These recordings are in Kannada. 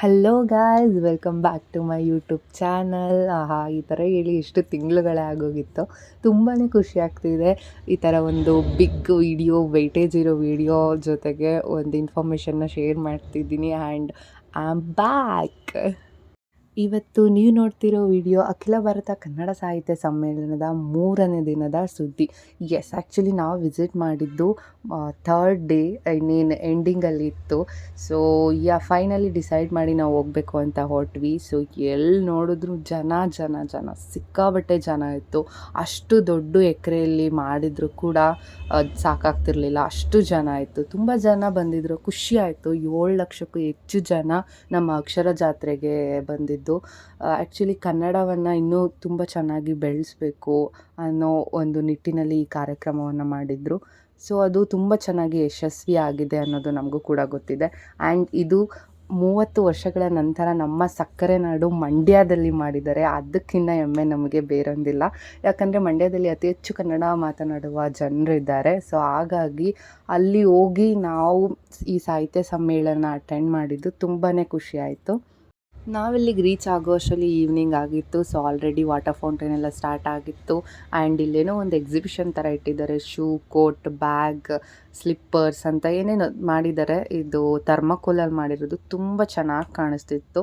Hello guys welcome back to my YouTube channel ಆಹಾ, ಈ ಥರ ಹೇಳಿ ಎಷ್ಟು ತಿಂಗಳುಗಳೇ ಆಗೋಗಿತ್ತು. ತುಂಬಾ ಖುಷಿ ಆಗ್ತಿದೆ. ಈ ಥರ ಒಂದು ಬಿಗ್ ವಿಡಿಯೋ ವೆಯ್ಟೇಜ್ ಇರೋ ವಿಡಿಯೋ ಜೊತೆಗೆ ಒಂದು ಇನ್ಫಾರ್ಮೇಷನ್ನ ಶೇರ್ ಮಾಡ್ತಿದ್ದೀನಿ ಆ್ಯಂಡ್ ಐ ಆಮ್ ಬ್ಯಾಕ್ ಇವತ್ತು ನೀವು ನೋಡ್ತಿರೋ ವಿಡಿಯೋ ಅಖಿಲ ಭಾರತ ಕನ್ನಡ ಸಾಹಿತ್ಯ ಸಮ್ಮೇಳನದ ಮೂರನೇ ದಿನದ ಸುದ್ದಿ. ಎಸ್ ಆ್ಯಕ್ಚುಲಿ ನಾವು ವಿಸಿಟ್ ಮಾಡಿದ್ದು ಥರ್ಡ್ ಡೇ ಐ ಇನ್ನೇನು ಎಂಡಿಂಗಲ್ಲಿ ಇತ್ತು. ಸೊ ಯ ಫೈನಲಿ ಡಿಸೈಡ್ ಮಾಡಿ ನಾವು ಹೋಗಬೇಕು ಅಂತ ಹೊರಟ್ವಿ ಸೊ ಎಲ್ಲಿ ನೋಡಿದ್ರು ಜನ ಜನ ಜನ ಸಿಕ್ಕಾಬಟ್ಟೆ ಜನ ಇತ್ತು. ಅಷ್ಟು ದೊಡ್ಡ ಎಕರೆಯಲ್ಲಿ ಮಾಡಿದ್ರು ಕೂಡ ಸಾಕಾಗ್ತಿರ್ಲಿಲ್ಲ. ಅಷ್ಟು ಜನ ಇತ್ತು. ತುಂಬ ಜನ ಬಂದಿದ್ರು. ಖುಷಿ ಆಯಿತು. ಏಳು ಲಕ್ಷಕ್ಕೂ ಹೆಚ್ಚು ಜನ ನಮ್ಮ ಅಕ್ಷರ ಜಾತ್ರೆಗೆ ಬಂದಿದ್ದು. ಆ್ಯಕ್ಚುಲಿ ಕನ್ನಡವನ್ನು ಇನ್ನೂ ತುಂಬ ಚೆನ್ನಾಗಿ ಬೆಳೆಸ್ಬೇಕು ಅನ್ನೋ ಒಂದು ನಿಟ್ಟಿನಲ್ಲಿ ಈ ಕಾರ್ಯಕ್ರಮವನ್ನು ಮಾಡಿದರು. ಸೊ ಅದು ತುಂಬ ಚೆನ್ನಾಗಿ ಯಶಸ್ವಿ ಆಗಿದೆ ಅನ್ನೋದು ನಮಗೂ ಕೂಡ ಗೊತ್ತಿದೆ. ಆ್ಯಂಡ್ ಇದು ಮೂವತ್ತು ವರ್ಷಗಳ ನಂತರ ನಮ್ಮ ಸಕ್ಕರೆ ನಾಡು ಮಂಡ್ಯದಲ್ಲಿ ಮಾಡಿದ್ದಾರೆ ಅದಕ್ಕಿಂತ ಹೆಮ್ಮೆ ನಮಗೆ ಬೇರೊಂದಿಲ್ಲ. ಯಾಕಂದರೆ ಮಂಡ್ಯದಲ್ಲಿ ಅತಿ ಹೆಚ್ಚು ಕನ್ನಡ ಮಾತನಾಡುವ ಜನರಿದ್ದಾರೆ ಸೊ ಹಾಗಾಗಿ ಅಲ್ಲಿ ಹೋಗಿ ನಾವು ಈ ಸಾಹಿತ್ಯ ಸಮ್ಮೇಳನ ಅಟೆಂಡ್ ಮಾಡಿದ್ದು ತುಂಬಾ ಖುಷಿಯಾಯಿತು ನಾವಿಲ್ಲಿಗೆ ರೀಚ್ ಆಗೋ ಅಷ್ಟರಲ್ಲಿ ಈವ್ನಿಂಗ್ ಆಗಿತ್ತು. ಸೊ ಆಲ್ರೆಡಿ ವಾಟರ್ ಫೌಂಟೇನ್ ಎಲ್ಲ ಸ್ಟಾರ್ಟ್ ಆಗಿತ್ತು. ಆ್ಯಂಡ್ ಇಲ್ಲೇನೋ ಒಂದು ಎಕ್ಸಿಬಿಷನ್ ಥರ ಇಟ್ಟಿದ್ದಾರೆ. ಶೂ ಕೋಟ್ ಬ್ಯಾಗ್ ಸ್ಲಿಪ್ಪರ್ಸ್ ಅಂತ ಏನೇನೋ ಮಾಡಿದ್ದಾರೆ. ಇದು ಥರ್ಮಕೋಲಲ್ಲಿ ಮಾಡಿರೋದು ತುಂಬ ಚೆನ್ನಾಗಿ ಕಾಣಿಸ್ತಿತ್ತು.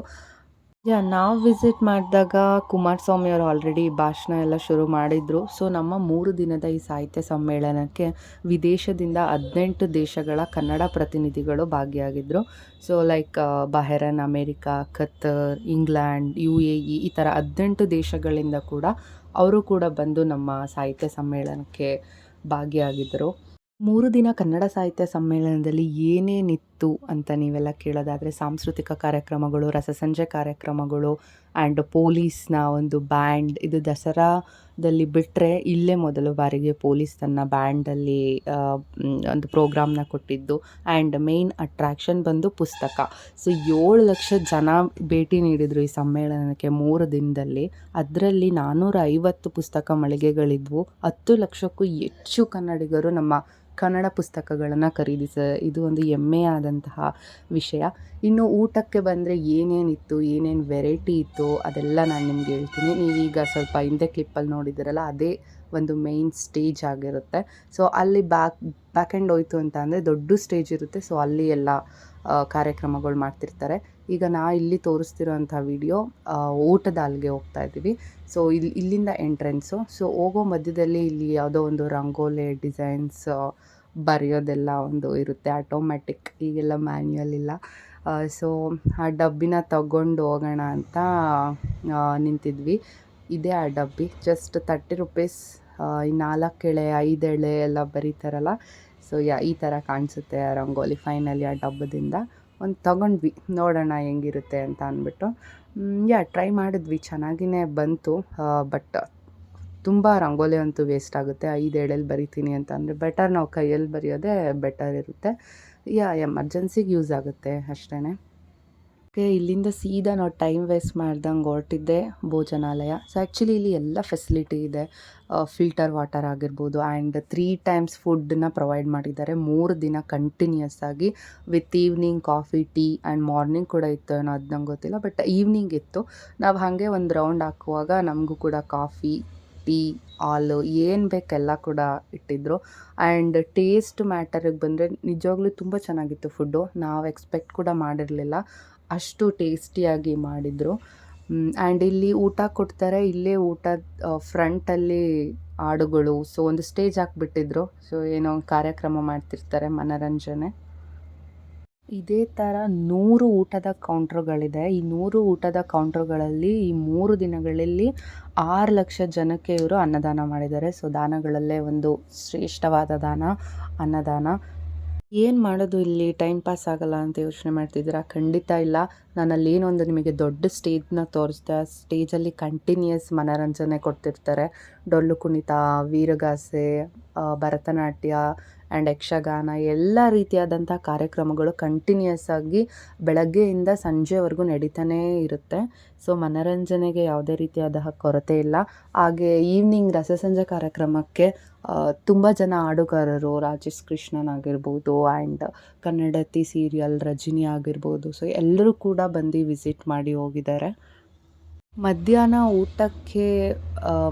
ಯಾ, ನಾವು ವಿಸಿಟ್ ಮಾಡಿದಾಗ ಕುಮಾರಸ್ವಾಮಿ ಅವರು ಆಲ್ರೆಡಿ ಭಾಷಣ ಎಲ್ಲ ಶುರು ಮಾಡಿದರು. ಸೊ ನಮ್ಮ ಮೂರು ದಿನದ ಈ ಸಾಹಿತ್ಯ ಸಮ್ಮೇಳನಕ್ಕೆ ವಿದೇಶದಿಂದ ಹದಿನೆಂಟು ದೇಶಗಳ ಕನ್ನಡ ಪ್ರತಿನಿಧಿಗಳು ಭಾಗಿಯಾಗಿದ್ದರು so like Bahrain, America, Qatar, England, U A E ಈ ಥರ ಹದಿನೆಂಟು ದೇಶಗಳಿಂದ ಕೂಡ ಅವರು ಕೂಡ ಬಂದು ನಮ್ಮ ಸಾಹಿತ್ಯ ಸಮ್ಮೇಳನಕ್ಕೆ ಭಾಗಿಯಾಗಿದ್ದರು ಮೂರು ದಿನ ಕನ್ನಡ ಸಾಹಿತ್ಯ ಸಮ್ಮೇಳನದಲ್ಲಿ ಏನೇನಿತ್ತು ಅಂತ ನೀವೆಲ್ಲ ಕೇಳೋದಾದರೆ ಸಾಂಸ್ಕೃತಿಕ ಕಾರ್ಯಕ್ರಮಗಳು ರಸಸಂಜೆ ಕಾರ್ಯಕ್ರಮಗಳು ಆ್ಯಂಡ್ ಪೊಲೀಸ್ನ ಒಂದು ಬ್ಯಾಂಡ್ ಇದು ದಸರಾದಲ್ಲಿ ಬಿಟ್ಟರೆ ಇಲ್ಲೇ ಮೊದಲು ಬಾರಿಗೆ ಪೊಲೀಸ್ ತನ್ನ ಬ್ಯಾಂಡಲ್ಲಿ ಒಂದು ಪ್ರೋಗ್ರಾಮ್ನ ಕೊಟ್ಟಿದ್ದು ಆ್ಯಂಡ್ ಮೇನ್ ಅಟ್ರ್ಯಾಕ್ಷನ್ ಬಂದು ಪುಸ್ತಕ. ಸೊ ಏಳು ಲಕ್ಷ ಜನ ಭೇಟಿ ನೀಡಿದರು ಈ ಸಮ್ಮೇಳನಕ್ಕೆ ಮೂರು ದಿನದಲ್ಲಿ. ಅದರಲ್ಲಿ ನಾನ್ನೂರ ಐವತ್ತು ಪುಸ್ತಕ ಮಳಿಗೆಗಳಿದ್ವು. ಹತ್ತು ಲಕ್ಷಕ್ಕೂ ಹೆಚ್ಚು ಕನ್ನಡಿಗರು ನಮ್ಮ ಕನ್ನಡ ಪುಸ್ತಕಗಳನ್ನು ಖರೀದಿಸ, ಇದು ಒಂದು ಹೆಮ್ಮೆಯಾದಂತಹ ವಿಷಯ. ಇನ್ನು ಊಟಕ್ಕೆ ಬಂದರೆ ಏನೇನಿತ್ತು, ಏನೇನು ವೆರೈಟಿ ಇತ್ತು ಅದೆಲ್ಲ ನಾನು ನಿಮ್ಗೆ ಹೇಳ್ತೀನಿ. ನೀವೀಗ ಸ್ವಲ್ಪ ಹಿಂದೆ ಕ್ಲಿಪ್ಪಲ್ಲಿ ನೋಡಿದ್ದೀರಲ್ಲ ಅದೇ ಒಂದು ಮೇಯ್ನ್ ಸ್ಟೇಜ್ ಆಗಿರುತ್ತೆ. ಸೊ ಅಲ್ಲಿ ಬ್ಯಾಕ್ ಬ್ಯಾಕ್ ಆ್ಯಂಡ್ ಹೋಯ್ತು ಅಂತ ಅಂದರೆ ದೊಡ್ಡ ಸ್ಟೇಜ್ ಇರುತ್ತೆ. ಸೊ ಅಲ್ಲಿ ಎಲ್ಲ ಕಾರ್ಯಕ್ರಮಗಳು ಮಾಡ್ತಿರ್ತಾರೆ. ಈಗ ನಾ ಇಲ್ಲಿ ತೋರಿಸ್ತಿರೋಂಥ ವಿಡಿಯೋ ಊಟದ ಅಲ್ಲಿಗೆ ಹೋಗ್ತಾ ಇದ್ದೀವಿ. ಸೊ ಇಲ್ಲಿ ಇಲ್ಲಿಂದ ಎಂಟ್ರೆನ್ಸು ಸೊ ಹೋಗೋ ಮಧ್ಯದಲ್ಲಿ ಇಲ್ಲಿ ಯಾವುದೋ ಒಂದು ರಂಗೋಲೆ ಡಿಸೈನ್ಸ್ ಬರೆಯೋದೆಲ್ಲ ಒಂದು ಇರುತ್ತೆ. ಆಟೋಮ್ಯಾಟಿಕ್ ಈಗೆಲ್ಲ ಮ್ಯಾನ್ಯಲ್ ಇಲ್ಲ. ಸೊ ಆ ಡಬ್ಬಿನ ತಗೊಂಡು ಹೋಗೋಣ ಅಂತ ನಿಂತಿದ್ವಿ. ಇದೇ ಆ ಡಬ್ಬಿ. ಜಸ್ಟ್ ತರ್ಟಿ ರುಪೀಸ್ ಈ ನಾಲ್ಕು ಎಳೆ, ಐದು ಎಳೆ ಎಲ್ಲ ಬರೀತಾರಲ್ಲ. ಸೊ ಯಾ, ಈ ಥರ ಕಾಣಿಸುತ್ತೆ ಆ ರಂಗೋಲಿ ಫೈನಲಿ ಆ ಡಬ್ಬದಿಂದ. ಒಂದು ತಗೊಂಡ್ವಿ. ನೋಡೋಣ ಹೆಂಗಿರುತ್ತೆ ಅಂತ ಅಂದ್ಬಿಟ್ಟು. ಯಾ ಟ್ರೈ ಮಾಡಿದ್ವಿ. ಚೆನ್ನಾಗಿಯೇ ಬಂತು. ಬಟ್ ತುಂಬ ರಂಗೋಲಿ ಅಂತೂ ವೇಸ್ಟ್ ಆಗುತ್ತೆ. ಐದು ಎಳೆಲಿ ಬರಿತೀನಿ ಅಂತ ಅಂದರೆ ಬೆಟರ್ ನಾವು ಕೈಯಲ್ಲಿ ಬರೆಯೋದೇ ಬೆಟರ್ ಇರುತ್ತೆ. ಯಾ, ಎಮರ್ಜೆನ್ಸಿಗೆ ಯೂಸ್ ಆಗುತ್ತೆ ಅಷ್ಟೇ ಓಕೆ, ಇಲ್ಲಿಂದ ಸೀದಾ ನಾವು ಟೈಮ್ ವೇಸ್ಟ್ ಮಾಡ್ದಂಗೆ ಹೊರಟಿದ್ದೆ ಭೋಜನಾಲಯ. ಸೊ ಆ್ಯಕ್ಚುಲಿ ಇಲ್ಲಿ ಎಲ್ಲ ಫೆಸಿಲಿಟಿ ಇದೆ. ಫಿಲ್ಟರ್ ವಾಟರ್ ಆಗಿರ್ಬೋದು ಆ್ಯಂಡ್ ತ್ರೀ ಟೈಮ್ಸ್ ಫುಡ್ಡನ್ನ ಪ್ರೊವೈಡ್ ಮಾಡಿದ್ದಾರೆ. ಮೂರು ದಿನ ಕಂಟಿನ್ಯೂಸ್ ಆಗಿ with evening coffee tea and morning ಕೂಡ ಇತ್ತು. ಏನೋ ಅದು ನಂಗೆ ಗೊತ್ತಿಲ್ಲ ಬಟ್ ಈವ್ನಿಂಗ್ ಇತ್ತು. ನಾವು ಹಾಗೆ ಒಂದು ರೌಂಡ್ ಹಾಕುವಾಗ ನಮಗೂ ಕೂಡ ಕಾಫಿ ಟೀ ಹಾಲು ಏನು ಬೇಕೆಲ್ಲ ಕೂಡ ಇಟ್ಟಿದ್ದರು ಆ್ಯಂಡ್ ಟೇಸ್ಟ್ ಮ್ಯಾಟರಿಗೆ ಬಂದರೆ ನಿಜವಾಗ್ಲೂ ತುಂಬ ಚೆನ್ನಾಗಿತ್ತು ಫುಡ್ಡು ನಾವು ಎಕ್ಸ್ಪೆಕ್ಟ್ ಕೂಡ ಮಾಡಿರಲಿಲ್ಲ. ಅಷ್ಟು ಟೇಸ್ಟಿಯಾಗಿ ಮಾಡಿದರು. ಆ್ಯಂಡ್ ಇಲ್ಲಿ ಊಟ ಕೊಡ್ತಾರೆ, ಇಲ್ಲೇ ಊಟದ ಫ್ರಂಟಲ್ಲಿ ಹಾಡುಗಳು ಸೊ ಒಂದು ಸ್ಟೇಜ್ ಹಾಕ್ಬಿಟ್ಟಿದ್ರು. ಸೊ ಏನೋ ಕಾರ್ಯಕ್ರಮ ಮಾಡ್ತಿರ್ತಾರೆ ಮನೋರಂಜನೆ. ಇದೇ ಥರ ನೂರು ಊಟದ ಕೌಂಟ್ರುಗಳಿದೆ ಈ ನೂರು ಊಟದ ಕೌಂಟ್ರುಗಳಲ್ಲಿ ಈ ಮೂರು ದಿನಗಳಲ್ಲಿ ಆರು ಲಕ್ಷ ಜನಕ್ಕೆ ಇವರು ಅನ್ನದಾನ ಮಾಡಿದ್ದಾರೆ. ಸೊ ದಾನಗಳಲ್ಲೇ ಒಂದು ಶ್ರೇಷ್ಠವಾದ ದಾನ, ಅನ್ನದಾನ. ಏನು ಮಾಡೋದು ಇಲ್ಲಿ ಟೈಮ್ ಪಾಸ್ ಆಗಲ್ಲ ಅಂತ ಯೋಚನೆ ಮಾಡ್ತಿದ್ದೀರಾ? ಖಂಡಿತ ಇಲ್ಲ. ನಾನು ಏನೊಂದು ನಿಮಗೆ ದೊಡ್ಡ ಸ್ಟೇಜ್ನ ತೋರಿಸ್ದೆ. ಆ ಸ್ಟೇಜಲ್ಲಿ ಕಂಟಿನ್ಯೂಯಸ್ ಮನೋರಂಜನೆ ಕೊಡ್ತಿರ್ತಾರೆ. ಡೊಳ್ಳು ಕುಣಿತ, ವೀರಗಾಸೆ ಭರತನಾಟ್ಯ ಆ್ಯಂಡ್ ಯಕ್ಷಗಾನ, ಎಲ್ಲ ರೀತಿಯಾದಂಥ ಕಾರ್ಯಕ್ರಮಗಳು ಕಂಟಿನ್ಯೂಯಸ್ ಆಗಿ ಬೆಳಗ್ಗೆಯಿಂದ ಸಂಜೆವರೆಗೂ ನಡೀತಾನೇ ಇರುತ್ತೆ. ಸೊ ಮನೋರಂಜನೆಗೆ ಯಾವುದೇ ರೀತಿಯಾದ ಕೊರತೆ ಇಲ್ಲ. ಹಾಗೆ ಈವ್ನಿಂಗ್ ರಸಸಂಜೆ ಕಾರ್ಯಕ್ರಮಕ್ಕೆ ತುಂಬ ಜನ ಹಾಡುಗಾರರು ರಾಜೇಶ್ ಕೃಷ್ಣನ್ ಆಗಿರ್ಬೋದು ಆ್ಯಂಡ್ ಕನ್ನಡತಿ ಸೀರಿಯಲ್ ರಜಿನಿ ಆಗಿರ್ಬೋದು ಸೊ ಎಲ್ಲರೂ ಕೂಡ ಬಂದು ವಿಸಿಟ್ ಮಾಡಿ ಹೋಗಿದ್ದಾರೆ. ಮಧ್ಯಾಹ್ನ ಊಟಕ್ಕೆ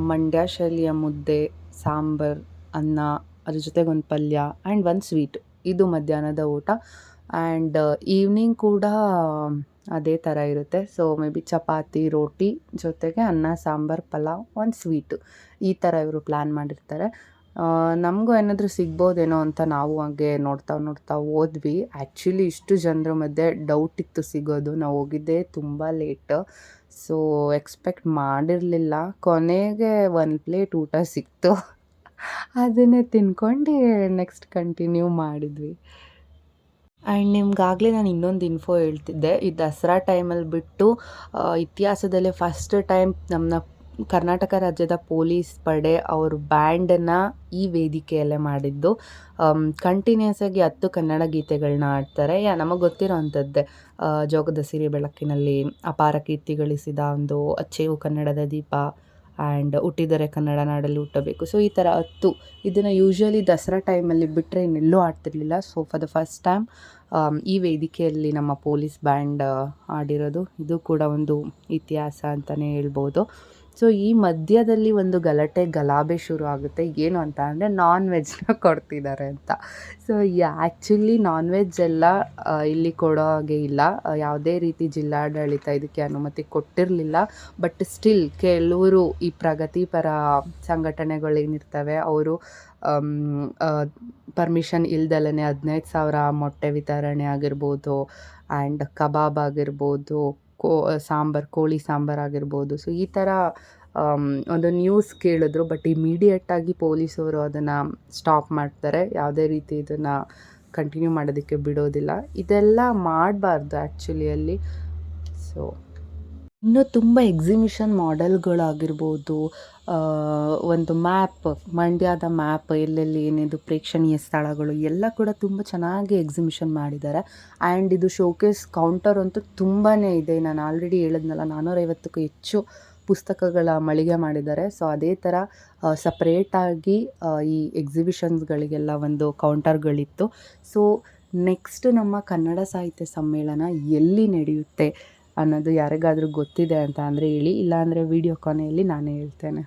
ಮಂಡ್ಯ ಶೈಲಿಯ ಮುದ್ದೆ, ಸಾಂಬಾರ್, ಅನ್ನ ಅದ್ರ ಜೊತೆಗೆ ಒಂದು ಪಲ್ಯ ಆ್ಯಂಡ್ ಒಂದು ಸ್ವೀಟ್ ಇದು ಮಧ್ಯಾಹ್ನದ ಊಟ. ಆ್ಯಂಡ್ ಈವ್ನಿಂಗ್ ಕೂಡ ಅದೇ ಥರ ಇರುತ್ತೆ. ಸೊ ಮೇ ಬಿ ಚಪಾತಿ, ರೋಟಿ ಜೊತೆಗೆ ಅನ್ನ, ಸಾಂಬಾರ್, ಪಲಾವ್, ಒಂದು ಸ್ವೀಟು ಈ ಥರ ಇವರು ಪ್ಲ್ಯಾನ್ ಮಾಡಿರ್ತಾರೆ. ನಮಗೂ ಏನಾದರೂ ಸಿಗ್ಬೋದೇನೋ ಅಂತ ನಾವು ಹಾಗೆ ನೋಡ್ತಾ ನೋಡ್ತಾ ಹೋದ್ವಿ. ಆ್ಯಕ್ಚುಲಿ ಇಷ್ಟು ಜನರ ಮಧ್ಯೆ ಡೌಟ್ ಇತ್ತು ಸಿಗೋದು. ನಾವು ಹೋಗಿದ್ದೆ ತುಂಬ ಲೇಟ್ ಸೊ ಎಕ್ಸ್ಪೆಕ್ಟ್ ಮಾಡಿರಲಿಲ್ಲ. ಕೊನೆಗೆ ಒಂದು ಪ್ಲೇಟ್ ಊಟ ಸಿಕ್ತು. ಅದನ್ನೇ ತಿನ್ಕೊಂಡು ನೆಕ್ಸ್ಟ್ ಕಂಟಿನ್ಯೂ ಮಾಡಿದ್ವಿ. ಆ್ಯಂಡ್ ನಿಮ್ಗಾಗಲೇ ನಾನು ಇನ್ನೊಂದು ಇನ್ಫೋ ಹೇಳ್ತಿದ್ದೆ. ಈ ದಸರಾ ಟೈಮಲ್ಲಿ ಬಿಟ್ಟು ಇತಿಹಾಸದಲ್ಲೇ ಫಸ್ಟ್ ಟೈಮ್ ನಮ್ಮ ಕರ್ನಾಟಕ ರಾಜ್ಯದ ಪೊಲೀಸ್ ಪಡೆ ಅವ್ರ ಬ್ಯಾಂಡನ್ನು ಈ ವೇದಿಕೆಯಲ್ಲೇ ಮಾಡಿದ್ದು. ಕಂಟಿನ್ಯೂಸ್ ಆಗಿ ಹತ್ತು ಕನ್ನಡ ಗೀತೆಗಳನ್ನ ಆಡ್ತಾರೆ ಯಾ, ನಮಗೆ ಗೊತ್ತಿರೋ ಅಂಥದ್ದೇ. ಜೋಗದ ಸಿರಿ ಬೆಳಕಿನಲ್ಲಿ ಅಪಾರ ಕೀರ್ತಿ ಗಳಿಸಿದ ಒಂದು ಅಚ್ಚೇವು ಕನ್ನಡದ ದೀಪ. ಆ್ಯಂಡ್ ಹುಟ್ಟಿದರೆ ಕನ್ನಡ ನಾಡಲ್ಲಿ ಹುಟ್ಟಬೇಕು. ಸೊ ಈ ಥರ ಹತ್ತು. ಇದನ್ನು ಯೂಶ್ವಲಿ ದಸರಾ ಟೈಮಲ್ಲಿ ಬಿಟ್ಟರೆ ಇನ್ನೆಲ್ಲೂ ಆಡ್ತಿರಲಿಲ್ಲ. So for the first time ಈ ವೇದಿಕೆಯಲ್ಲಿ ನಮ್ಮ ಪೊಲೀಸ್ ಬ್ಯಾಂಡ್ ಆಡಿರೋದು. ಇದು ಕೂಡ ಒಂದು ಇತಿಹಾಸ ಅಂತಲೇ ಹೇಳ್ಬೋದು. ಸೊ ಈ ಮಧ್ಯದಲ್ಲಿ ಒಂದು ಗಲಾಟೆ ಗಲಾಬೆ ಶುರು ಆಗುತ್ತೆ. ಏನು ಅಂತ ಅಂದರೆ ನಾನ್ ವೆಜ್ನ ಕೊಡ್ತಿದ್ದಾರೆ ಅಂತ. ಸೊ ಆ್ಯಕ್ಚುಲಿ ನಾನ್ ವೆಜ್ ಎಲ್ಲ ಇಲ್ಲಿ ಕೊಡೋ ಹಾಗೆ ಇಲ್ಲ. ಯಾವುದೇ ರೀತಿ ಜಿಲ್ಲಾಡಳಿತ ಇದಕ್ಕೆ ಅನುಮತಿ ಕೊಟ್ಟಿರಲಿಲ್ಲ. ಬಟ್ ಸ್ಟಿಲ್ ಕೆಲವರು ಈ ಪ್ರಗತಿಪರ ಸಂಘಟನೆಗಳೇನಿರ್ತವೆ ಅವರು ಪರ್ಮಿಷನ್ ಇಲ್ದಲೇ ಹದಿನೈದು ಸಾವಿರ ಮೊಟ್ಟೆ ವಿತರಣೆ ಆಗಿರ್ಬೋದು ಆ್ಯಂಡ್ ಕಬಾಬ್ ಆಗಿರ್ಬೋದು ಕೋ, ಸಾಂಬಾರು, ಕೋಳಿ ಸಾಂಬಾರು ಆಗಿರ್ಬೋದು. ಸೊ ಈ ಥರ ಒಂದು ನ್ಯೂಸ್ ಕೇಳಿದ್ರು ಬಟ್ ಇಮಿಡಿಯೇಟಾಗಿ ಪೊಲೀಸವರು ಅದನ್ನು ಸ್ಟಾಪ್ ಮಾಡ್ತಾರೆ. ಯಾವುದೇ ರೀತಿ ಇದನ್ನು ಕಂಟಿನ್ಯೂ ಮಾಡೋದಕ್ಕೆ ಬಿಡೋದಿಲ್ಲ. ಇದೆಲ್ಲ ಮಾಡಬಾರ್ದು ಆ್ಯಕ್ಚುಲಿ ಅಲ್ಲಿ. ಸೊ ಇನ್ನೂ ತುಂಬ ಎಕ್ಸಿಬಿಷನ್ ಮಾಡೆಲ್ಗಳಾಗಿರ್ಬೋದು ಒಂದು ಮ್ಯಾಪ್, ಮಂಡ್ಯದ ಮ್ಯಾಪ್, ಎಲ್ಲೆಲ್ಲಿ ಏನಿದು ಪ್ರೇಕ್ಷಣೀಯ ಸ್ಥಳಗಳು, ಎಲ್ಲ ಕೂಡ ತುಂಬ ಚೆನ್ನಾಗಿ ಎಕ್ಸಿಬಿಷನ್ ಮಾಡಿದ್ದಾರೆ. ಆ್ಯಂಡ್ ಇದು ಶೋಕೇಸ್ ಕೌಂಟರ್ ಅಂತೂ ತುಂಬಾ ಇದೆ. ನಾನು ಆಲ್ರೆಡಿ ಹೇಳಿದ್ನಲ್ಲ ನಾನ್ನೂರೈವತ್ತಕ್ಕೂ ಹೆಚ್ಚು ಪುಸ್ತಕಗಳ ಮಳಿಗೆ ಮಾಡಿದ್ದಾರೆ. ಸೊ ಅದೇ ಥರ ಸಪ್ರೇಟಾಗಿ ಈ ಎಕ್ಸಿಬಿಷನ್ಸ್ಗಳಿಗೆಲ್ಲ ಒಂದು ಕೌಂಟರ್ಗಳಿತ್ತು ಸೊ ನೆಕ್ಸ್ಟ್ ನಮ್ಮ ಕನ್ನಡ ಸಾಹಿತ್ಯ ಸಮ್ಮೇಳನ ಎಲ್ಲಿ ನಡೆಯುತ್ತೆ ಅನ್ನೋದು ಯಾರಿಗಾದರೂ ಗೊತ್ತಿದೆ ಅಂತ ಅಂದರೆ ಹೇಳಿ, ಇಲ್ಲಾಂದರೆ ವಿಡಿಯೋ ಕೊನೆಯಲ್ಲಿ ನಾನೇ ಹೇಳ್ತೇನೆ.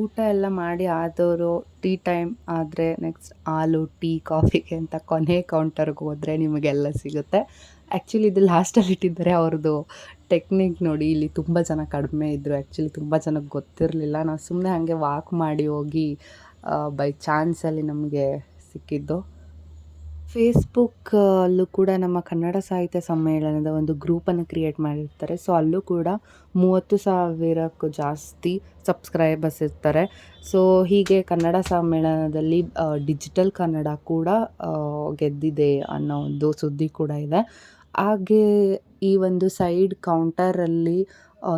ಊಟ ಎಲ್ಲ ಮಾಡಿ ಆದವರು ಟೀ ಟೈಮ್ ಆದರೆ ನೆಕ್ಸ್ಟ್ ಹಾಲು, ಟೀ ಕಾಫಿಗೆ ಅಂತ ಕೊನೆ ಕೌಂಟರ್ಗೆ ಹೋದರೆ ನಿಮಗೆಲ್ಲ ಸಿಗುತ್ತೆ. ಆ್ಯಕ್ಚುಲಿ ಇದು ಲಾಸ್ಟಲ್ಲಿ ಇಟ್ಟಿದ್ದಾರೆ ಅವ್ರದ್ದು ಟೆಕ್ನಿಕ್ ನೋಡಿ, ಇಲ್ಲಿ ತುಂಬ ಜನ ಕಡಿಮೆ ಇದ್ದರು ಆ್ಯಕ್ಚುಲಿ ತುಂಬ ಜನಕ್ಕೆ ಗೊತ್ತಿರಲಿಲ್ಲ. ನಾವು ಸುಮ್ಮನೆ ಹಾಗೆ ವಾಕ್ ಮಾಡಿ ಹೋಗಿ ಬೈ ಚಾನ್ಸಲ್ಲಿ ನಮಗೆ ಸಿಕ್ಕಿದ್ದು. ಫೇಸ್ಬುಕ್ ಅಲ್ಲೂ ಕೂಡ ನಮ್ಮ ಕನ್ನಡ ಸಾಹಿತ್ಯ ಸಮ್ಮೇಳನದ ಒಂದು ಗ್ರೂಪನ್ನು ಕ್ರಿಯೇಟ್ ಮಾಡಿರ್ತಾರೆ. ಸೊ, ಅಲ್ಲೂ ಕೂಡ ಮೂವತ್ತು ಸಾವಿರಕ್ಕೂ ಜಾಸ್ತಿ ಸಬ್ಸ್ಕ್ರೈಬರ್ಸ್ ಇರ್ತಾರೆ. ಸೊ, ಹೀಗೆ ಕನ್ನಡ ಸಮ್ಮೇಳನದಲ್ಲಿ ಡಿಜಿಟಲ್ ಕನ್ನಡ ಕೂಡ ಗೆದ್ದಿದೆ ಅನ್ನೋ ಒಂದು ಸುದ್ದಿ ಕೂಡ ಇದೆ. ಹಾಗೆ ಈ ಒಂದು ಸೈಡ್ ಕೌಂಟರಲ್ಲಿ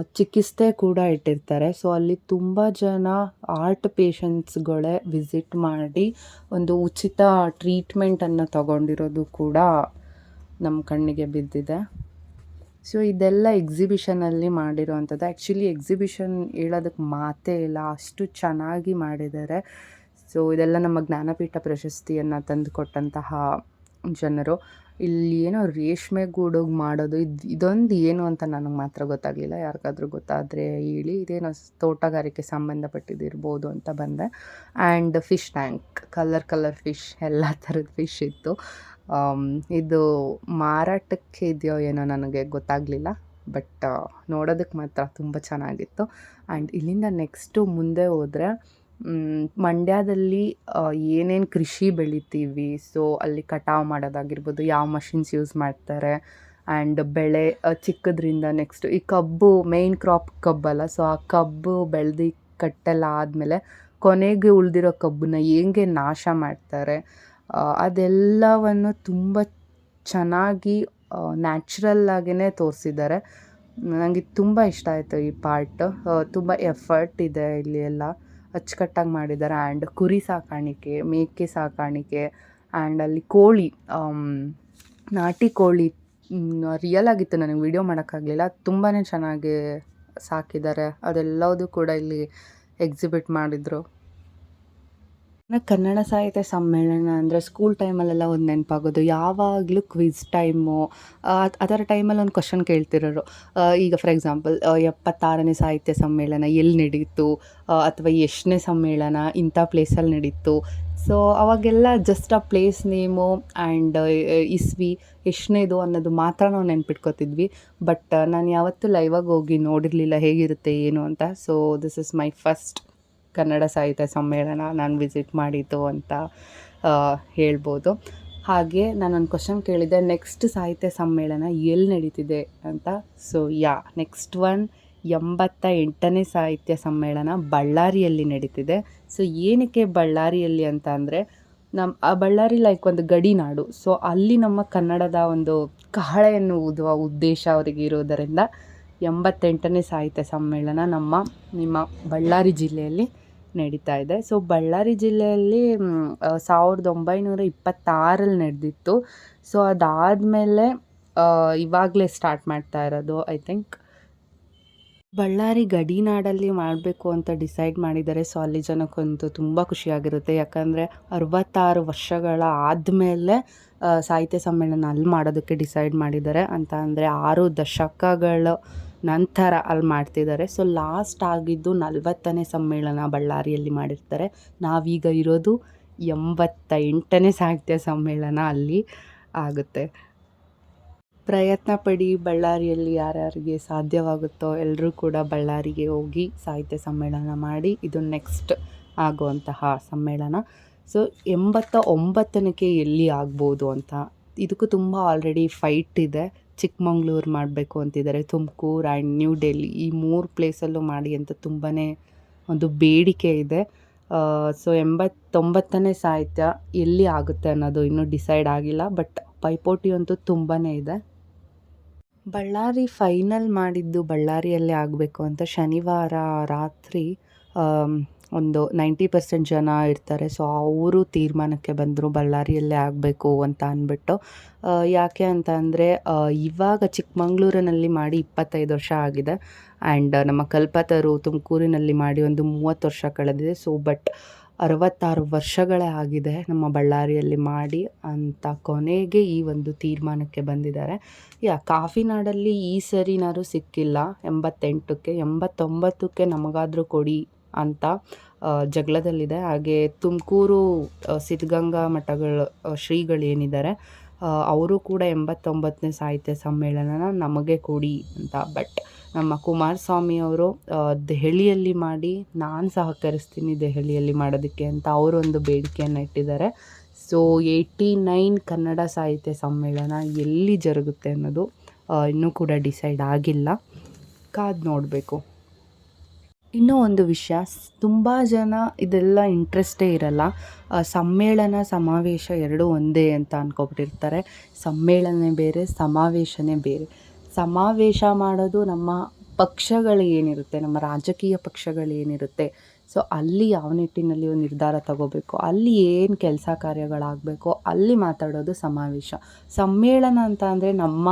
ಚಿಕಿತ್ಸೆ ಕೂಡ ಇಟ್ಟಿರ್ತಾರೆ. ಸೊ ಅಲ್ಲಿ ತುಂಬ ಜನ ಆರ್ಟ್ ಪೇಷಂಟ್ಸ್ಗಳೇ ವಿಸಿಟ್ ಮಾಡಿ ಒಂದು ಉಚಿತ ಟ್ರೀಟ್ಮೆಂಟನ್ನು ತಗೊಂಡಿರೋದು ಕೂಡ ನಮ್ಮ ಕಣ್ಣಿಗೆ ಬಿದ್ದಿದೆ. ಸೊ ಇದೆಲ್ಲ ಎಕ್ಸಿಬಿಷನಲ್ಲಿ ಮಾಡಿರೋವಂಥದ್ದು ಆ್ಯಕ್ಚುಲಿ ಎಕ್ಸಿಬಿಷನ್ ಹೇಳೋದಕ್ಕೆ ಮಾತೇ ಇಲ್ಲ. ಅಷ್ಟು ಚೆನ್ನಾಗಿ ಮಾಡಿದ್ದಾರೆ. ಸೊ ಇದೆಲ್ಲ ನಮ್ಮ ಜ್ಞಾನಪೀಠ ಪ್ರಶಸ್ತಿಯನ್ನು ತಂದುಕೊಟ್ಟಂತಹ ಜನರು. ಇಲ್ಲಿ ಏನೋ ರೇಷ್ಮೆ ಗೂಡೋಗ್ ಮಾಡೋದು, ಇದು, ಇದೊಂದು ಏನು ಅಂತ ನನಗೆ ಮಾತ್ರ ಗೊತ್ತಾಗಲಿಲ್ಲ. ಯಾರಿಗಾದ್ರೂ ಗೊತ್ತಾದರೆ ಹೇಳಿ. ಇದೇನೋ ತೋಟಗಾರಿಕೆ ಸಂಬಂಧಪಟ್ಟಿದ್ದಿರ್ಬೋದು ಅಂತ ಬಂದೆ. And fish tank, colour colour fish, ಎಲ್ಲ ಥರದ ಫಿಶ್ ಇತ್ತು. ಇದು ಮಾರಾಟಕ್ಕೆ ಇದೆಯೋ ಏನೋ ನನಗೆ ಗೊತ್ತಾಗಲಿಲ್ಲ. ಬಟ್ ನೋಡೋದಕ್ಕೆ ಮಾತ್ರ ತುಂಬ ಚೆನ್ನಾಗಿತ್ತು. ಆ್ಯಂಡ್ ಇಲ್ಲಿಂದ ನೆಕ್ಸ್ಟು ಮುಂದೆ ಹೋದರೆ ಮಂಡ್ಯದಲ್ಲಿ ಏನೇನು ಕೃಷಿ ಬೆಳಿತೀವಿ ಸೊ ಅಲ್ಲಿ ಕಟಾವು ಮಾಡೋದಾಗಿರ್ಬೋದು, ಯಾವ ಮಷಿನ್ಸ್ ಯೂಸ್ ಮಾಡ್ತಾರೆ ಆ್ಯಂಡ್ ಬೆಳೆ ಚಿಕ್ಕದ್ರಿಂದ ನೆಕ್ಸ್ಟ್ ಈ ಕಬ್ಬು ಮೇಯ್ನ್ ಕ್ರಾಪ್ ಕಬ್ಬಲ್ಲ ಸೊ ಆ ಕಬ್ಬು ಬೆಳೆದು ಕಟ್ಟೆಲ್ಲ ಆದಮೇಲೆ ಕೊನೆಗೆ ಉಳಿದಿರೋ ಕಬ್ಬನ್ನ ಹೆಂಗೆ ನಾಶ ಮಾಡ್ತಾರೆ ಅದೆಲ್ಲವನ್ನು ತುಂಬ ಚೆನ್ನಾಗಿ ನ್ಯಾಚುರಲ್ ಆಗೇ ತೋರಿಸಿದ್ದಾರೆ. ನನಗೆ ತುಂಬ ಇಷ್ಟ ಆಯಿತು ಈ ಪಾರ್ಟ್ ತುಂಬ ಎಫರ್ಟ್ ಇದೆ ಇಲ್ಲಿ ಎಲ್ಲ. ಅಚ್ಚುಕಟ್ಟಾಗಿ ಮಾಡಿದ್ದಾರೆ ಆ್ಯಂಡ್ ಕುರಿ ಸಾಕಾಣಿಕೆ, ಮೇಕೆ ಸಾಕಾಣಿಕೆ ಆ್ಯಂಡ್ ಅಲ್ಲಿ ಕೋಳಿ ನಾಟಿ ಕೋಳಿ ರಿಯಲ್ ಆಗಿತ್ತು. ನನಗೆ ವಿಡಿಯೋ ಮಾಡೋಕ್ಕಾಗಲಿಲ್ಲ. ತುಂಬಾ ಚೆನ್ನಾಗಿ ಸಾಕಿದ್ದಾರೆ ಅದೆಲ್ಲದೂ ಕೂಡ ಇಲ್ಲಿ ಎಕ್ಸಿಬಿಟ್ ಮಾಡಿದರು. ಕನ್ನಡ ಸಾಹಿತ್ಯ ಸಮ್ಮೇಳನ ಅಂದರೆ ಸ್ಕೂಲ್ ಟೈಮಲ್ಲೆಲ್ಲ ಒಂದು ನೆನಪಾಗೋದು. ಯಾವಾಗಲೂ ಕ್ವಿಝ್ ಟೈಮು ಅದರ ಟೈಮಲ್ಲಿ ಒಂದು ಕ್ವಶನ್ ಕೇಳ್ತಿರೋರು. ಈಗ ಫಾರ್ ಎಕ್ಸಾಂಪಲ್ ಎಪ್ಪತ್ತಾರನೇ ಸಾಹಿತ್ಯ ಸಮ್ಮೇಳನ ಎಲ್ಲಿ ನಡೀತು? ಅಥವಾ ಎಷ್ಟನೇ ಸಮ್ಮೇಳನ ಇಂಥ ಪ್ಲೇಸಲ್ಲಿ ನಡೀತು? ಸೊ ಅವಾಗೆಲ್ಲ ಜಸ್ಟ್ ಆ ಪ್ಲೇಸ್ ನೇಮು ಆ್ಯಂಡ್ ಇಸ್ವಿ ಎಷ್ಟನೇದು ಅನ್ನೋದು ಮಾತ್ರ ನಾವು ನೆನ್ಪಿಟ್ಕೋತಿದ್ವಿ. ಬಟ್ ನಾನು ಯಾವತ್ತೂ ಲೈವಾಗಿ ಹೋಗಿ ನೋಡಿರಲಿಲ್ಲ ಹೇಗಿರುತ್ತೆ, ಏನು ಅಂತ. So this is my first Kannada ಸಾಹಿತ್ಯ ಸಮ್ಮೇಳನ ನಾನು ವಿಸಿಟ್ ಮಾಡಿದ್ದು ಅಂತ ಹೇಳ್ಬೋದು. ಹಾಗೆ ನಾನೊಂದು ಕ್ವಶನ್ ಕೇಳಿದೆ ನೆಕ್ಸ್ಟ್ ಸಾಹಿತ್ಯ ಸಮ್ಮೇಳನ ಎಲ್ಲಿ ನಡೀತಿದೆ ಅಂತ. ಸೊ ಯಾ ನೆಕ್ಸ್ಟ್ ಒನ್ ಎಂಬತ್ತ ಎಂಟನೇ ಸಾಹಿತ್ಯ ಸಮ್ಮೇಳನ ಬಳ್ಳಾರಿಯಲ್ಲಿ ನಡೀತಿದೆ. ಸೊ ಏನಕ್ಕೆ ಬಳ್ಳಾರಿಯಲ್ಲಿ ಅಂತ ಅಂದರೆ ನಮ್ಮ ಆ ಬಳ್ಳಾರಿ ಲೈಕ್ ಒಂದು ಗಡಿನಾಡು ಸೊ ಅಲ್ಲಿ ನಮ್ಮ ಕನ್ನಡದ ಒಂದು ಕಹಳೆಯನ್ನು ಊದುವ ಉದ್ದೇಶ ಅವರಿಗೆ ಇರೋದರಿಂದ, ಎಂಬತ್ತೆಂಟನೇ ಸಾಹಿತ್ಯ ಸಮ್ಮೇಳನ ನಮ್ಮ, ನಿಮ್ಮ ಬಳ್ಳಾರಿ ಜಿಲ್ಲೆಯಲ್ಲಿ ನಡೀತಾ ಇದೆ. ಸೊ ಬಳ್ಳಾರಿ ಜಿಲ್ಲೆಯಲ್ಲಿ ಸಾವಿರದ ಒಂಬೈನೂರ ಇಪ್ಪತ್ತಾರಲ್ಲಿ ನಡೆದಿತ್ತು. ಸೊ ಅದಾದಮೇಲೆ ಇವಾಗಲೇ ಸ್ಟಾರ್ಟ್ ಮಾಡ್ತಾ ಇರೋದು ಐ ಥಿಂಕ್ ಬಳ್ಳಾರಿ ಗಡಿನಾಡಲ್ಲಿ ಮಾಡಬೇಕು ಅಂತ ಡಿಸೈಡ್ ಮಾಡಿದ್ದಾರೆ. ಸೊ ಅಲ್ಲಿ ಜನಕ್ಕಂತೂ ತುಂಬ ಖುಷಿಯಾಗಿರುತ್ತೆ. ಯಾಕಂದರೆ, ಅರವತ್ತಾರು ವರ್ಷಗಳ ಆದಮೇಲೆ ಸಾಹಿತ್ಯ ಸಮ್ಮೇಳನ ಅಲ್ಲಿ ಮಾಡೋದಕ್ಕೆ ಡಿಸೈಡ್ ಮಾಡಿದ್ದಾರೆ. ಅಂತ ಅಂದರೆ, ಆರು ದಶಕಗಳ ನಂತರ ಅಲ್ಲಿ ಮಾಡ್ತಿದ್ದಾರೆ. ಸೊ ಲಾಸ್ಟ್ ಆಗಿದ್ದು ನಲವತ್ತನೇ ಸಮ್ಮೇಳನ ಬಳ್ಳಾರಿಯಲ್ಲಿ ಮಾಡಿರ್ತಾರೆ. ನಾವೀಗ ಇರೋದು ಎಂಬತ್ತ ಎಂಟನೇ ಸಾಹಿತ್ಯ ಸಮ್ಮೇಳನ ಅಲ್ಲಿ ಆಗುತ್ತೆ. ಪ್ರಯತ್ನ ಪಡಿ, ಬಳ್ಳಾರಿಯಲ್ಲಿ ಯಾರ್ಯಾರಿಗೆ ಸಾಧ್ಯವಾಗುತ್ತೋ ಎಲ್ಲರೂ ಕೂಡ ಬಳ್ಳಾರಿಗೆ ಹೋಗಿ ಸಾಹಿತ್ಯ ಸಮ್ಮೇಳನ ಮಾಡಿ, ಇದು ನೆಕ್ಸ್ಟ್ ಆಗುವಂತಹ ಸಮ್ಮೇಳನ. ಸೊ ಎಂಬತ್ತ ಒಂಬತ್ತನಕ್ಕೆ ಎಲ್ಲಿ ಆಗ್ಬೋದು ಅಂತ, ಇದಕ್ಕೂ ತುಂಬ ಆಲ್ರೆಡಿ ಫೈಟ್ ಇದೆ. ಚಿಕ್ಕಮಂಗ್ಳೂರು ಮಾಡಬೇಕು ಅಂತಿದ್ದಾರೆ. ತುಮಕೂರು ಆ್ಯಂಡ್ ನ್ಯೂ ಡೆಲ್ಲಿ ಈ ಮೂರು ಪ್ಲೇಸಲ್ಲೂ ಮಾಡಿ ಅಂತ ತುಂಬಾ ಒಂದು ಬೇಡಿಕೆ ಇದೆ. ಸೊ ಎಂಬತ್ತೊಂಬತ್ತನೇ ಸಾಹಿತ್ಯ ಎಲ್ಲಿ ಆಗುತ್ತೆ ಅನ್ನೋದು ಇನ್ನೂ ಡಿಸೈಡ್ ಆಗಿಲ್ಲ ಬಟ್ ಪೈಪೋಟಿ ಅಂತೂ ತುಂಬಾ ಇದೆ. ಬಳ್ಳಾರಿ ಫೈನಲ್ ಮಾಡಿದ್ದು ಬಳ್ಳಾರಿಯಲ್ಲೇ ಆಗಬೇಕು ಅಂತ ಶನಿವಾರ ರಾತ್ರಿ ಒಂದು ನೈಂಟಿ ಪರ್ಸೆಂಟ್ ಜನ ಇರ್ತಾರೆ. ಸೊ ಅವರು ತೀರ್ಮಾನಕ್ಕೆ ಬಂದರು, ಬಳ್ಳಾರಿಯಲ್ಲೇ ಆಗಬೇಕು ಅಂತ ಅಂದ್ಬಿಟ್ಟು ಯಾಕೆ ಅಂತ ಅಂದರೆ ಇವಾಗ ಚಿಕ್ಕಮಂಗ್ಳೂರಿನಲ್ಲಿ ಮಾಡಿ ಇಪ್ಪತ್ತೈದು ವರ್ಷ ಆಗಿದೆ. ಆ್ಯಂಡ್ ನಮ್ಮ ಕಲ್ಪತರು ತುಮಕೂರಿನಲ್ಲಿ ಮಾಡಿ ಒಂದು ಮೂವತ್ತು ವರ್ಷ ಕಳೆದಿದೆ. ಸೊ ಬಟ್ ಅರವತ್ತಾರು ವರ್ಷಗಳೇ ಆಗಿದೆ ನಮ್ಮ ಬಳ್ಳಾರಿಯಲ್ಲಿ ಮಾಡಿ ಅಂತ ಕೊನೆಗೆ ಈ ಒಂದು ತೀರ್ಮಾನಕ್ಕೆ ಬಂದಿದ್ದಾರೆ. ಯಾ, ಕಾಫಿನಾಡಲ್ಲಿ ಈ ಸರಿನಾರು ಸಿಕ್ಕಿಲ್ಲ. ಎಂಬತ್ತೆಂಟಕ್ಕೆ, ಎಂಬತ್ತೊಂಬತ್ತಕ್ಕೆ ನಮಗಾದರೂ ಕೊಡಿ ಅಂತ ಜಗಳದಲ್ಲಿದೆ. ಹಾಗೆ ತುಮಕೂರು ಸಿದ್ಧಗಂಗಾ ಮಠಗಳು ಶ್ರೀಗಳು ಶ್ರೀಗಳೇನಿದ್ದಾರೆ ಅವರು ಕೂಡ ಎಂಬತ್ತೊಂಬತ್ತನೇ ಸಾಹಿತ್ಯ ಸಮ್ಮೇಳನನ ನಮಗೆ ಕೊಡಿ ಅಂತ. ಬಟ್ ನಮ್ಮ ಕುಮಾರಸ್ವಾಮಿಯವರು ದೆಹಲಿಯಲ್ಲಿ ಮಾಡಿ, ನಾನು ಸಹಕರಿಸ್ತೀನಿ ದೆಹಲಿಯಲ್ಲಿ ಮಾಡೋದಕ್ಕೆ ಅಂತ ಅವರು ಒಂದು ಬೇಡಿಕೆಯನ್ನು ಇಟ್ಟಿದ್ದಾರೆ. ಸೊ, ಏಯ್ಟಿ ನೈನ್ ಕನ್ನಡ ಸಾಹಿತ್ಯ ಸಮ್ಮೇಳನ ಎಲ್ಲಿ ಜರುಗುತ್ತೆ ಅನ್ನೋದು ಇನ್ನೂ ಕೂಡ ಡಿಸೈಡ್ ಆಗಿಲ್ಲ. ಕಾದು ನೋಡಬೇಕು. ಇನ್ನೂ ಒಂದು ವಿಷಯ. ತುಂಬ ಜನ ಇದೆಲ್ಲ ಇಂಟ್ರೆಸ್ಟೇ ಇರಲ್ಲ. ಸಮ್ಮೇಳನ, ಸಮಾವೇಶ ಎರಡೂ ಒಂದೇ ಅಂತ ಅಂದ್ಕೊಬಿಟ್ಟಿರ್ತಾರೆ ಸಮ್ಮೇಳನ ಬೇರೆ, ಸಮಾವೇಶನೇ ಬೇರೆ. ಸಮಾವೇಶ ಮಾಡೋದು ನಮ್ಮ ಪಕ್ಷಗಳು ಏನಿರುತ್ತೆ, ನಮ್ಮ ರಾಜಕೀಯ ಪಕ್ಷಗಳು ಏನಿರುತ್ತೆ. ಸೊ, ಅಲ್ಲಿ ಯಾವ ನಿಟ್ಟಿನಲ್ಲಿ ಒಂದು ನಿರ್ಧಾರ ತಗೋಬೇಕು, ಅಲ್ಲಿ ಏನು ಕೆಲಸ ಕಾರ್ಯಗಳಾಗಬೇಕು, ಅಲ್ಲಿ ಮಾತಾಡೋದು ಸಮಾವೇಶ. ಸಮ್ಮೇಳನ ಅಂತ ಅಂದರೆ ನಮ್ಮ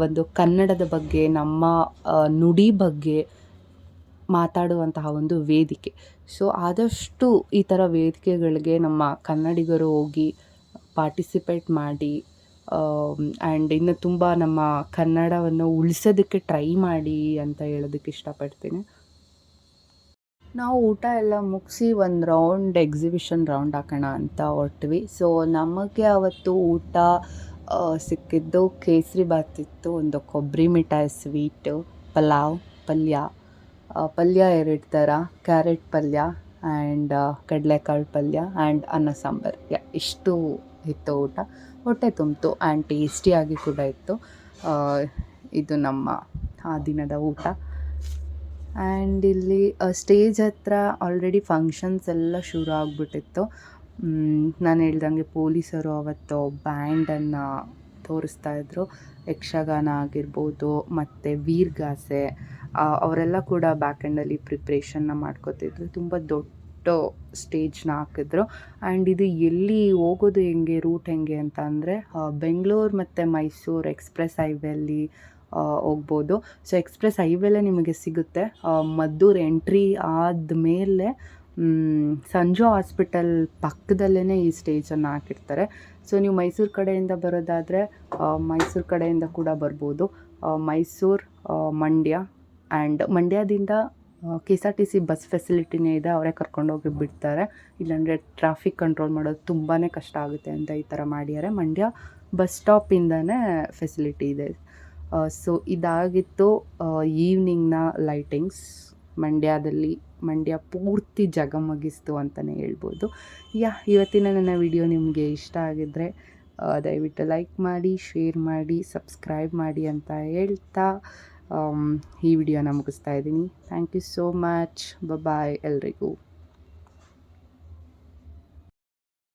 ಒಂದು ಕನ್ನಡದ ಬಗ್ಗೆ, ನಮ್ಮ ನುಡಿ ಬಗ್ಗೆ ಮಾತಾಡುವಂತಹ ಒಂದು ವೇದಿಕೆ. ಸೊ ಆದಷ್ಟು ಈ ಥರ ವೇದಿಕೆಗಳಿಗೆ ನಮ್ಮ ಕನ್ನಡಿಗರು ಹೋಗಿ ಪಾರ್ಟಿಸಿಪೇಟ್ ಮಾಡಿ ಆ್ಯಂಡ್ ಇನ್ನು ತುಂಬ ನಮ್ಮ ಕನ್ನಡವನ್ನು ಉಳಿಸೋದಕ್ಕೆ ಟ್ರೈ ಮಾಡಿ ಅಂತ ಹೇಳೋದಕ್ಕೆ ಇಷ್ಟಪಡ್ತೀನಿ. ನಾವು ಊಟ ಎಲ್ಲ ಮುಗಿಸಿ ಒಂದು ರೌಂಡ್ ಎಕ್ಸಿಬಿಷನ್ ರೌಂಡ್ ಹಾಕೋಣ ಅಂತ ಹೊರಟ್ವಿ. ಸೊ ನಮಗೆ ಅವತ್ತು ಊಟ ಸಿಕ್ಕಿದ್ದು ಕೇಸರಿ ಬಾತ್ ಇತ್ತು, ಒಂದು ಕೊಬ್ಬರಿ ಮಿಠಾಯಿ ಸ್ವೀಟು ಪಲಾವ್, ಪಲ್ಯ. ಪಲ್ಯ ಎರಡು ಥರ ಕ್ಯಾರೆಟ್ ಪಲ್ಯ ಆ್ಯಂಡ್ ಕಡಲೆಕಾಳು ಪಲ್ಯ ಆ್ಯಂಡ್ ಅನ್ನ ಸಾಂಬಾರು. ಇಷ್ಟು ಇತ್ತು ಊಟ. ಹೊಟ್ಟೆ ತುಂಬಿತು ಆ್ಯಂಡ್ ಟೇಸ್ಟಿಯಾಗಿ ಕೂಡ ಇತ್ತು. ಇದು ನಮ್ಮ, ಆ, ದಿನದ ಊಟ. ಆ್ಯಂಡ್ ಇಲ್ಲಿ ಸ್ಟೇಜ್ ಹತ್ರ ಆಲ್ರೆಡಿ ಫಂಕ್ಷನ್ಸ್ ಎಲ್ಲ ಶುರು ಆಗಿಬಿಟ್ಟಿತ್ತು. ನಾನು ಹೇಳ್ದಂಗೆ ಪೊಲೀಸರು ಅವತ್ತು ಬ್ಯಾಂಡನ್ನು ತೋರಿಸ್ತಾ ಇದ್ದರು ಯಕ್ಷಗಾನ ಆಗಿರ್ಬೋದು, ಮತ್ತು ವೀರ್ಗಾಸೆ ಅವರೆಲ್ಲ ಕೂಡ ಬ್ಯಾಕ್ ಎಂಡಲ್ಲಿ ಪ್ರಿಪ್ರೇಷನ್ನ ಮಾಡ್ಕೋತಿದ್ರು. ತುಂಬ ದೊಡ್ಡ ಸ್ಟೇಜ್ನ ಹಾಕಿದ್ರು. ಆ್ಯಂಡ್ ಇದು ಎಲ್ಲಿ ಹೋಗೋದು ಹೆಂಗೆ ರೂಟ್ ಹೆಂಗೆ ಅಂತ ಅಂದರೆ ಬೆಂಗಳೂರು ಮತ್ತು ಮೈಸೂರು ಎಕ್ಸ್ಪ್ರೆಸ್ ಹೈವೇಲಿ ಹೋಗ್ಬೋದು. ಸೊ ಎಕ್ಸ್ಪ್ರೆಸ್ ಹೈವೇಲೇ ನಿಮಗೆ ಸಿಗುತ್ತೆ. ಮದ್ದೂರು ಎಂಟ್ರಿ ಆದಮೇಲೆ ಸಂಜು ಹಾಸ್ಪಿಟಲ್ ಪಕ್ಕದಲ್ಲೇ ಈ ಸ್ಟೇಜನ್ನು ಹಾಕಿರ್ತಾರೆ. ಸೊ ನೀವು ಮೈಸೂರು ಕಡೆಯಿಂದ ಬರೋದಾದರೆ ಮೈಸೂರು ಕಡೆಯಿಂದ ಕೂಡ ಬರ್ಬೋದು. ಮೈಸೂರು ಮಂಡ್ಯ ಆ್ಯಂಡ್ ಮಂಡ್ಯದಿಂದ K S R T C bus ಫೆಸಿಲಿಟಿನೇ ಇದೆ, ಅವರೇ ಕರ್ಕೊಂಡೋಗಿ ಬಿಡ್ತಾರೆ. ಇಲ್ಲಾಂದರೆ ಟ್ರಾಫಿಕ್ ಕಂಟ್ರೋಲ್ ಮಾಡೋದು ತುಂಬಾ ಕಷ್ಟ ಆಗುತ್ತೆ ಅಂತ ಈ ಥರ ಮಾಡ್ಯಾರೆ ಮಂಡ್ಯ ಬಸ್ ಸ್ಟಾಪಿಂದನೇ ಫೆಸಿಲಿಟಿ ಇದೆ. ಸೊ ಇದಾಗಿತ್ತು ಈವ್ನಿಂಗ್ನ ಲೈಟಿಂಗ್ಸ್ ಮಂಡ್ಯದಲ್ಲಿ, ಮಂಡ್ಯ ಪೂರ್ತಿ ಜಗಮಗಿಸ್ತು ಅಂತಲೇ ಹೇಳ್ಬೋದು. ಯಾ, ಇವತ್ತಿನ ನನ್ನ ವಿಡಿಯೋ ನಿಮಗೆ ಇಷ್ಟ ಆಗಿದ್ದರೆ ದಯವಿಟ್ಟು ಲೈಕ್ ಮಾಡಿ ಶೇರ್ ಮಾಡಿ ಸಬ್ಸ್ಕ್ರೈಬ್ ಮಾಡಿ ಅಂತ ಹೇಳ್ತಾ ಈ ವಿಡಿಯೋನ ಮುಗಿಸ್ತಾ ಇದ್ದೀನಿ. Thank you so much bye ಎಲ್ರಿಗೂ.